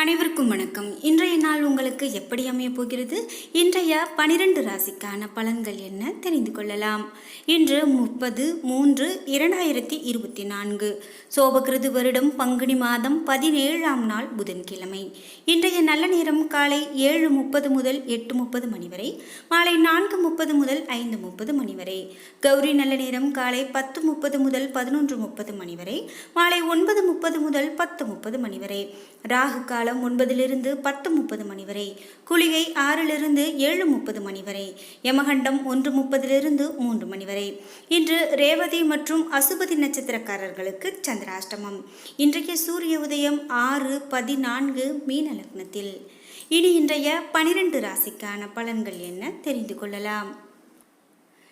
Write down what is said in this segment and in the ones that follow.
அனைவருக்கும் வணக்கம். இன்றைய நாள் உங்களுக்கு எப்படி அமைய போகிறது? இன்றைய பனிரெண்டு ராசிக்கான பலன்கள் என்ன? தெரிந்து கொள்ளலாம். இன்று முப்பது மூன்று இரண்டாயிரத்தி இருபத்தி நான்கு. சோபகிருது வருடம் பங்குனி மாதம் பதினேழாம் நாள் புதன்கிழமை. இன்றைய நல்ல நேரம் காலை ஏழு முப்பது முதல் எட்டு முப்பது மணி வரை மாலை நான்கு முப்பது முதல் ஐந்து முப்பது மணி வரை கௌரி நல்ல நேரம் காலை பத்து முப்பது முதல் பதினொன்று முப்பது மணி வரை மாலை ஒன்பது முப்பது முதல் பத்து முப்பது மணி வரை ராகு காலம் ஒன்பதிலிருந்து பத்து முப்பது மணி வரை. குளிகை ஆறிலிருந்து ஏழு முப்பது மணி வரை. யமகண்டம் ஒன்று முப்பதிலிருந்து மூன்று மணி வரை. இன்று ரேவதி மற்றும் அசுபதி நட்சத்திரக்காரர்களுக்கு சந்திராஷ்டமம். இன்றைய சூரிய உதயம் ஆறு பதினான்கு மீன லக்னத்தில். இனி இன்றைய பனிரெண்டு ராசிக்கான பலன்கள் என்ன தெரிந்து கொள்ளலாம்.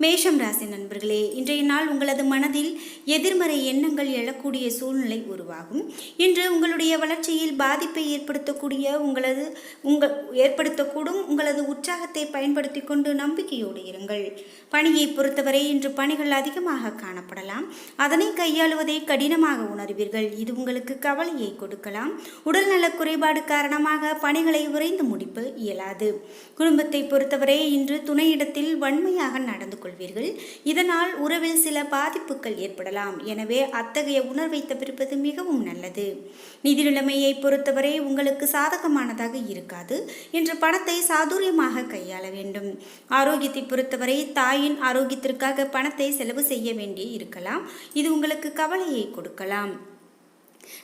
மேஷம் ராசி நண்பர்களே இன்றைய நாள் உங்களது மனதில் எதிர்மறை எண்ணங்கள் எழக்கூடிய சூழ்நிலை உருவாகும். இன்று உங்களுடைய வளர்ச்சியில் பாதிப்பை ஏற்படுத்தக்கூடிய உங்களது உங்கள் ஏற்படுத்தக்கூடும் உங்களது உற்சாகத்தை பயன்படுத்தி கொண்டு நம்பிக்கையோடு இருங்கள். பணியை பொறுத்தவரை இன்று பணிகள் அதிகமாக காணப்படலாம். அதனை கையாளுவதை கடினமாக உணர்வீர்கள். இது உங்களுக்கு கவலையை கொடுக்கலாம். உடல்நல குறைபாடு காரணமாக பணிகளை விரைந்து முடிப்பு இயலாது. குடும்பத்தை பொறுத்தவரை இன்று துணையிடத்தில் வன்மையாக நடந்து கொள்வீர்கள். இதனால் உறவில் சில பாதிப்புகள் ஏற்படலாம். எனவே அத்தகைய உணர்வை தவிர்ப்பது மிகவும் நல்லது. நிதி நிலைமையை பொறுத்தவரை உங்களுக்கு சாதகமானதாக இருக்காது என்று பணத்தை சாதுரியமாக கையாள வேண்டும். ஆரோக்கியத்தை பொறுத்தவரை தாயின் ஆரோக்கியத்திற்காக பணத்தை செலவு செய்ய வேண்டி இருக்கலாம் இது உங்களுக்கு கவலையை கொடுக்கலாம்.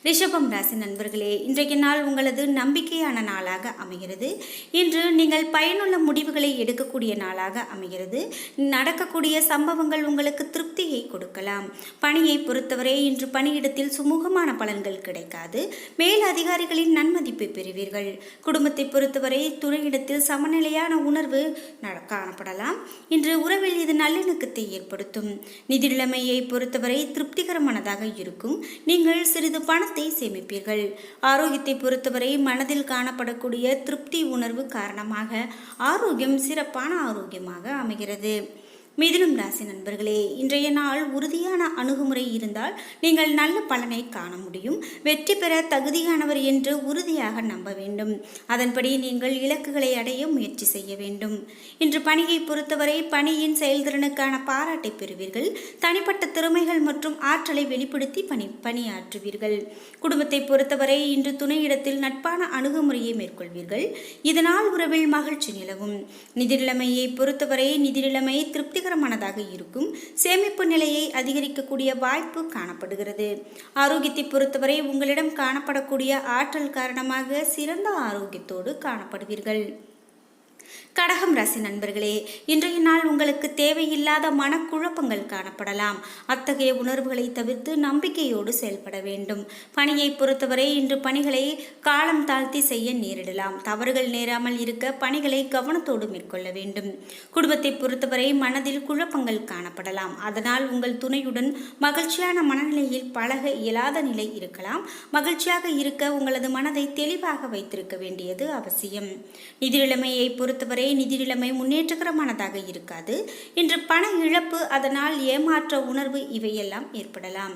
ரிஷபம் ராசி நண்பர்களே இன்றைய நாள் உங்களது நம்பிக்கையான நாளாக அமைகிறது. இன்று நீங்கள் பயனுள்ள முடிவுகளை எடுக்கக்கூடிய நாளாக அமைகிறது. நடக்கக்கூடிய சம்பவங்கள் உங்களுக்கு திருப்தியை கொடுக்கலாம். பணியை பொறுத்தவரை இன்று பணியிடத்தில் சுமூகமான பலன்கள் கிடைக்காது. மேல் அதிகாரிகளின் நன்மதிப்பை பெறுவீர்கள். குடும்பத்தை பொறுத்தவரை துணையிடத்தில் சமநிலையான உணர்வு காணப்படலாம். இன்று உறவில் இது நல்லிணக்கத்தை ஏற்படுத்தும். நிதிநிலைமையை பொறுத்தவரை திருப்திகரமானதாக இருக்கும். நீங்கள் சிறிது பணத்தை சேமிப்பீர்கள். ஆரோக்கியத்தை பொறுத்தவரை மனதில் காணப்படக்கூடிய திருப்தி உணர்வு காரணமாக ஆரோக்கியம் சிறப்பான ஆரோக்கியமாக அமைகிறது. மிதுனம் ராசி நண்பர்களே இன்றைய நாள் உறுதியான அணுகுமுறை இருந்தால் நீங்கள் நல்ல பலனை காண முடியும். வெற்றி பெற தகுதியானவர் என்று உறுதியாக நம்ப வேண்டும். அதன்படி நீங்கள் இலக்குகளை அடைய முயற்சி செய்ய வேண்டும். இன்று பணியை பொறுத்தவரை பணியின் செயல்திறனுக்கான பாராட்டை பெறுவீர்கள். தனிப்பட்ட திறமைகள் மற்றும் ஆற்றலை வெளிப்படுத்தி பணி பணியாற்றுவீர்கள். குடும்பத்தை பொறுத்தவரை இன்று துணையிடத்தில் நட்பான அணுகுமுறையை மேற்கொள்வீர்கள். இதனால் உறவில் மகிழ்ச்சி நிலவும். நிதி நிலைமையை பொறுத்தவரை நிதி நிலைமை திருப்தி திருப்திகரமானதாக இருக்கும். சேமிப்பு நிலையை அதிகரிக்கக்கூடிய வாய்ப்பு காணப்படுகிறது. ஆரோக்கியத்தை பொறுத்தவரை உங்களிடம் காணப்படக்கூடிய ஆற்றல் காரணமாக சிறந்த ஆரோக்கியத்தோடு காணப்படுவீர்கள். கடகம் ராசி நண்பர்களே இன்றைய நாள் உங்களுக்கு தேவையில்லாத மனக்குழப்பங்கள் காணப்படலாம். அத்தகைய உணர்வுகளை தவிர்த்து நம்பிக்கையோடு செயல்பட வேண்டும். பணியை பொறுத்தவரை இன்று பணிகளை காலம் தாழ்த்தி செய்ய நேரிடலாம். தவறுகள் நேராமல் இருக்க பணிகளை கவனத்தோடு மேற்கொள்ள வேண்டும். குடும்பத்தை பொறுத்தவரை மனதில் குழப்பங்கள் காணப்படலாம். அதனால் உங்கள் துணையுடன் மகிழ்ச்சியான மனநிலையில் பழக இயலாத நிலை இருக்கலாம். மகிழ்ச்சியாக இருக்க உங்களது மனதை தெளிவாக வைத்திருக்க வேண்டியது அவசியம். நிதி நிலைமையை பொறுத்தவரை வரை நிதி நிலைமை முன்னேற்றகரமானதாக இருக்காது. இன்று பண இழப்பு அதனால் ஏமாற்ற உணர்வு இவையெல்லாம் ஏற்படலாம்.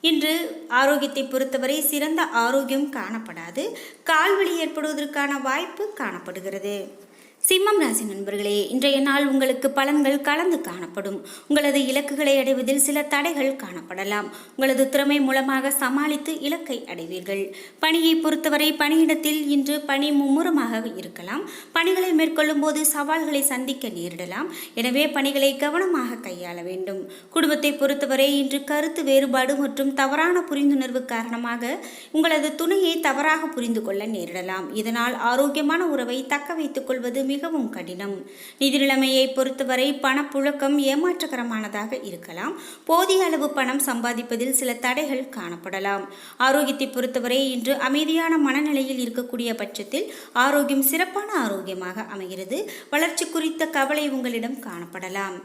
இன்று ஆரோக்கியத்தை பொறுத்தவரை சிறந்த ஆரோக்கியம் காணப்படாது. கால்வழி ஏற்படுவதற்கான வாய்ப்பு காணப்படுகிறது. சிம்மம் ராசி நண்பர்களே இன்றைய நாள் உங்களுக்கு பலன்கள் கலந்து காணப்படும். உங்களது இலக்குகளை அடைவதில் சில தடைகள் காணப்படலாம். உங்களது திறமை மூலமாக சமாளித்து இலக்கை அடைவீர்கள். பணியை பொறுத்தவரை பணியிடத்தில் இன்று பணி மும்முரமாக இருக்கலாம். பணிகளை மேற்கொள்ளும் போது சவால்களை சந்திக்க நேரிடலாம். எனவே பணிகளை கவனமாக கையாள வேண்டும். குடும்பத்தை பொறுத்தவரை இன்று கருத்து வேறுபாடு மற்றும் தவறான புரிந்துணர்வு காரணமாக உங்களது துணையை தவறாக புரிந்து கொள்ள நேரிடலாம். இதனால் ஆரோக்கியமான உறவை தக்க வைத்துக் கொள்வது மிகவும் கடினம். நிதிநிலைமையை பொறுத்தவரை பணப்புழக்கம் ஏமாற்றகரமானதாக இருக்கலாம். போதிய அளவு பணம் சம்பாதிப்பதில் சில தடைகள் காணப்படலாம். ஆரோக்கியத்தை பொறுத்தவரை இன்று அமைதியான மனநிலையில் இருக்கக்கூடிய பட்சத்தில் ஆரோக்கியம் சிறப்பான ஆரோக்கியமாக அமைகிறது. வளர்ச்சி குறித்த கவலை உங்களிடம் காணப்படலாம்.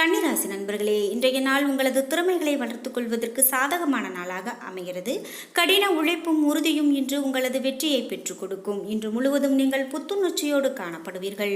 கன்னிராசி நண்பர்களே இன்றைய நாள் உங்களது திறமைகளை வளர்த்துக் கொள்வதற்கு சாதகமான நாளாக அமைகிறது. கடின உழைப்பும் உறுதியும் இன்று உங்களது வெற்றியை பெற்றுக் கொடுக்கும். இன்று முழுவதும் நீங்கள் புத்துணர்ச்சியோடு காணப்படுவீர்கள்.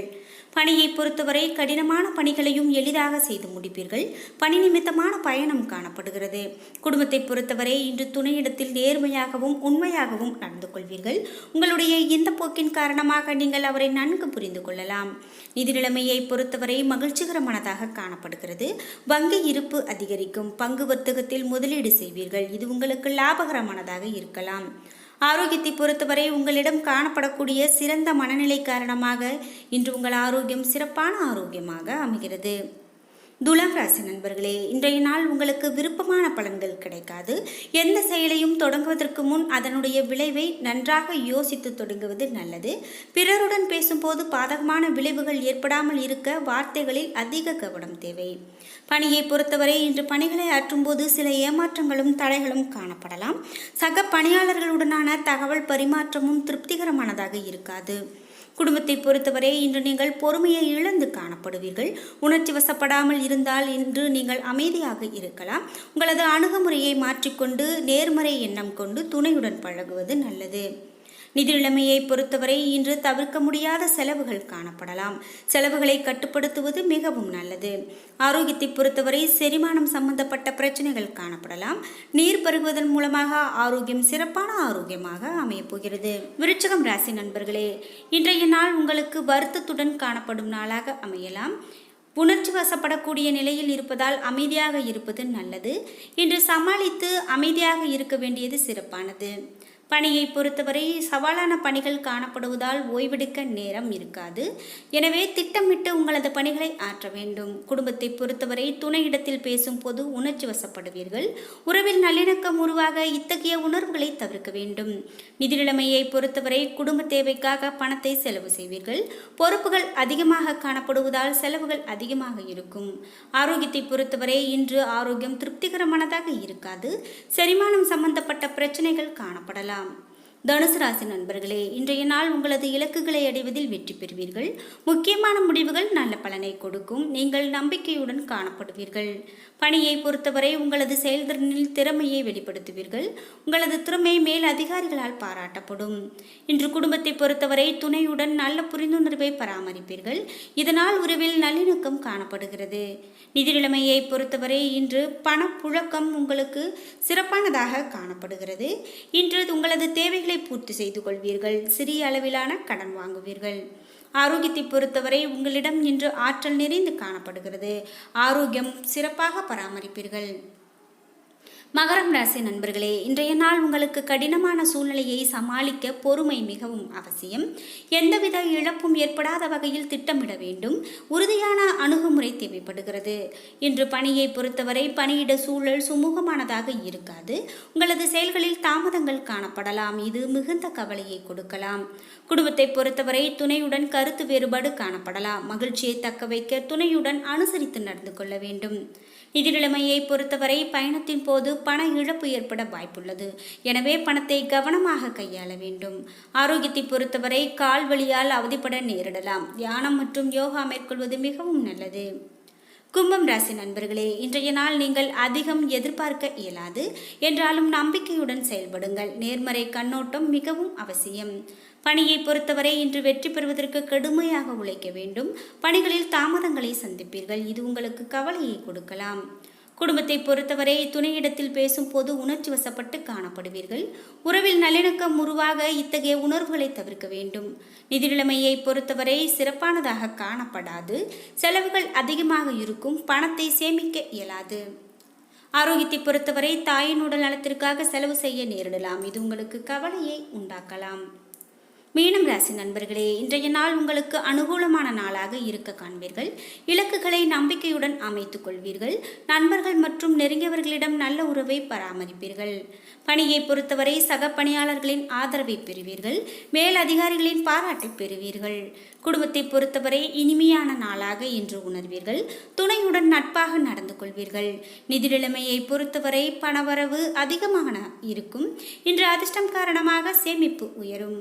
பணியை பொறுத்தவரை கடினமான பணிகளையும் எளிதாக செய்து முடிப்பீர்கள். பணி நிமித்தமான பயணம் காணப்படுகிறது. குடும்பத்தை பொறுத்தவரை இன்று துணையிடத்தில் நேர்மையாகவும் உண்மையாகவும் நடந்து கொள்வீர்கள். உங்களுடைய இந்த போக்கின் காரணமாக நீங்கள் அவரை நன்கு புரிந்து கொள்ளலாம். நிதி நிலைமையை பொறுத்தவரை மகிழ்ச்சிகரமானதாக காணப்படுகிறது. வங்கி இருப்பு அதிகரிக்கும். பங்கு வர்த்தகத்தில் முதலீடு செய்வீர்கள். இது உங்களுக்கு லாபகரமானதாக இருக்கலாம். ஆரோக்கியத்தை பொறுத்தவரை உங்களிடம் காணப்படக்கூடிய சிறந்த மனநிலை காரணமாக இன்று உங்கள் ஆரோக்கியம் சிறப்பான ஆரோக்கியமாக அமைகிறது. துலாம் ராசி நண்பர்களே இன்றைய நாள் உங்களுக்கு விருப்பமான பலன்கள் கிடைக்காது. எந்த செயலையும் தொடங்குவதற்கு முன் அதனுடைய விளைவை நன்றாக யோசித்து தொடங்குவது நல்லது. பிறருடன் பேசும்போது பாதகமான விளைவுகள் ஏற்படாமல் இருக்க வார்த்தைகளில் அதிக கவனம் தேவை. பணியை பொறுத்தவரை இன்று பணிகளை ஆற்றும்போது சில ஏமாற்றங்களும் தடைகளும் காணப்படலாம். சக பணியாளர்களுடனான தகவல் பரிமாற்றமும் திருப்திகரமானதாக இருக்காது. குடும்பத்தை பொறுத்தவரை இன்று நீங்கள் பொறுமையை இழந்து காணப்படுவீர்கள். உணர்ச்சி வசப்படாமல் இருந்தால் இன்று நீங்கள் அமைதியாக இருக்கலாம். உங்களது அணுகுமுறையை மாற்றிக்கொண்டு நேர்மறை எண்ணம் கொண்டு துணையுடன் பழகுவது நல்லது. நிதி நிலைமையை பொறுத்தவரை இன்று தவிர்க்க முடியாத செலவுகள் காணப்படலாம். செலவுகளை கட்டுப்படுத்துவது மிகவும் நல்லது. ஆரோக்கியத்தை பொறுத்தவரை செரிமானம் சம்பந்தப்பட்ட பிரச்சனைகள் காணப்படலாம். நீர் பருகுவதன் மூலமாக ஆரோக்கியம் சிறப்பான ஆரோக்கியமாக அமையப்போகிறது விருச்சகம் ராசி நண்பர்களே இன்றைய நாள் உங்களுக்கு வருத்தத்துடன் காணப்படும் நாளாக அமையலாம். உணர்ச்சி வசப்படக்கூடிய நிலையில் இருப்பதால் அமைதியாக இருப்பது நல்லது. இன்று சமாளித்து அமைதியாக இருக்க வேண்டியது சிறப்பானது. பணியை பொறுத்தவரை சவாலான பணிகள் காணப்படுவதால் ஓய்வெடுக்க நேரம் இருக்காது. எனவே திட்டமிட்டு உங்களது பணிகளை ஆற்ற வேண்டும். குடும்பத்தை பொறுத்தவரை துணையிடத்தில் பேசும்போது உணர்ச்சி வசப்படுவீர்கள். உறவில் நல்லிணக்கம் உருவாக இத்தகைய உணர்வுகளை தவிர்க்க வேண்டும். நிதி நிலைமையை பொறுத்தவரை குடும்ப தேவைக்காக பணத்தை செலவு செய்வீர்கள். பொறுப்புகள் அதிகமாக காணப்படுவதால் செலவுகள் அதிகமாக இருக்கும். ஆரோக்கியத்தை பொறுத்தவரை இன்று ஆரோக்கியம் திருப்திகரமானதாக இருக்காது. செரிமானம் சம்பந்தப்பட்ட பிரச்சனைகள் காணப்படலாம். Islam தனுசு ராசி நண்பர்களே இன்றைய நாள் உங்களது இலக்குகளை அடைவதில் வெற்றி பெறுவீர்கள். முக்கியமான முடிவுகள் நல்ல பலனை கொடுக்கும். நீங்கள் நம்பிக்கையுடன் காணப்படுவீர்கள். பணியை பொறுத்தவரை உங்களது செயல்திறனில் திறமையை வெளிப்படுத்துவீர்கள். உங்களது திறமை மேல் அதிகாரிகளால் பாராட்டப்படும். இன்று குடும்பத்தை பொறுத்தவரை துணையுடன் நல்ல புரிந்துணர்வை பராமரிப்பீர்கள். இதனால் உறவில் நல்லிணக்கம் காணப்படுகிறது. நிதி நிலைமையை பொறுத்தவரை இன்று பணப்புழக்கம் உங்களுக்கு சிறப்பானதாக காணப்படுகிறது. இன்று உங்களது தேவைகள் பூர்த்தி செய்து கொள்வீர்கள். சிறிய அளவிலான கடன் வாங்குவீர்கள். ஆரோக்கியத்தை பொறுத்தவரை உங்களிடம் இன்று ஆற்றல் நிறைந்து காணப்படுகிறது. ஆரோக்கியம் சிறப்பாக பராமரிப்பீர்கள். மகரம் ராசி நண்பர்களே இன்றைய நாள் உங்களுக்கு கடினமான சூழ்நிலையை சமாளிக்க பொறுமை மிகவும் அவசியம். எந்தவித இழப்பும் ஏற்படாத வகையில் திட்டமிட வேண்டும். உறுதியான அணுகுமுறை தேவைப்படுகிறது. இன்று பணியை பொறுத்தவரை பணியிட சூழல் சுமூகமானதாக இருக்காது. உங்களது செயல்களில் தாமதங்கள் காணப்படலாம். இது மிகுந்த கவலையை கொடுக்கலாம். குடும்பத்தை பொறுத்தவரை துணையுடன் கருத்து வேறுபாடு காணப்படலாம். மகிழ்ச்சியை தக்க வைக்க துணையுடன் அனுசரித்து நடந்து கொள்ள வேண்டும். நிதி நிலைமையை பொறுத்தவரை பயணத்தின் போது பண இழப்பு ஏற்பட வாய்ப்புள்ளது. எனவே பணத்தை கவனமாக கையாள வேண்டும். ஆரோக்கியத்தை பொறுத்தவரை கால் வலியால் அவதிப்பட நேரிடலாம். தியானம் மற்றும் யோகா மேற்கொள்வது மிகவும் நல்லது. கும்பம் ராசி நண்பர்களே இன்றைய நாள் நீங்கள் அதிகம் எதிர்பார்க்க இயலாது. என்றாலும் நம்பிக்கையுடன் செயல்படுங்கள். நேர்மறை கண்ணோட்டம் மிகவும் அவசியம். பணியை பொறுத்தவரை இன்று வெற்றி பெறுவதற்கு கடுமையாக உழைக்க வேண்டும். பணிகளில் தாமதங்களை சந்திப்பீர்கள். இது உங்களுக்கு கவலையை கொடுக்கலாம். குடும்பத்தை பொறுத்தவரை துணையிடத்தில் பேசும் போது உணர்ச்சி வசப்பட்டு காணப்படுவீர்கள். உறவில் நல்லிணக்கம் உருவாக இத்தகைய உணர்வுகளை தவிர்க்க வேண்டும். நிதி நிலைமையை பொறுத்தவரை சிறப்பானதாக காணப்படாது. செலவுகள் அதிகமாக இருக்கும் பணத்தை சேமிக்க இயலாது. ஆரோக்கியத்தை பொறுத்தவரை தாயின் உடல் நலத்திற்காக செலவு செய்ய நேரிடலாம். இது உங்களுக்கு கவலையை உண்டாக்கலாம். மீனம் ராசி நண்பர்களே இன்றைய நாள் உங்களுக்கு அனுகூலமான நாளாக இருக்க காண்பீர்கள். இலக்குகளை நம்பிக்கையுடன் அமைத்துக் கொள்வீர்கள். நண்பர்கள் மற்றும் நெருங்கியவர்களிடம் நல்ல உறவை பராமரிப்பீர்கள். பணியை பொறுத்தவரை சக பணியாளர்களின் ஆதரவை பெறுவீர்கள். மேல் அதிகாரிகளின் பாராட்டை பெறுவீர்கள். குடும்பத்தை பொறுத்தவரை இனிமையான நாளாக இன்று உணர்வீர்கள். துணையுடன் நட்பாக நடந்து கொள்வீர்கள். நிதி நிலைமையை பொறுத்தவரை பணவரவு அதிகமாக இருக்கும். இன்று அதிர்ஷ்டம் காரணமாக சேமிப்பு உயரும்.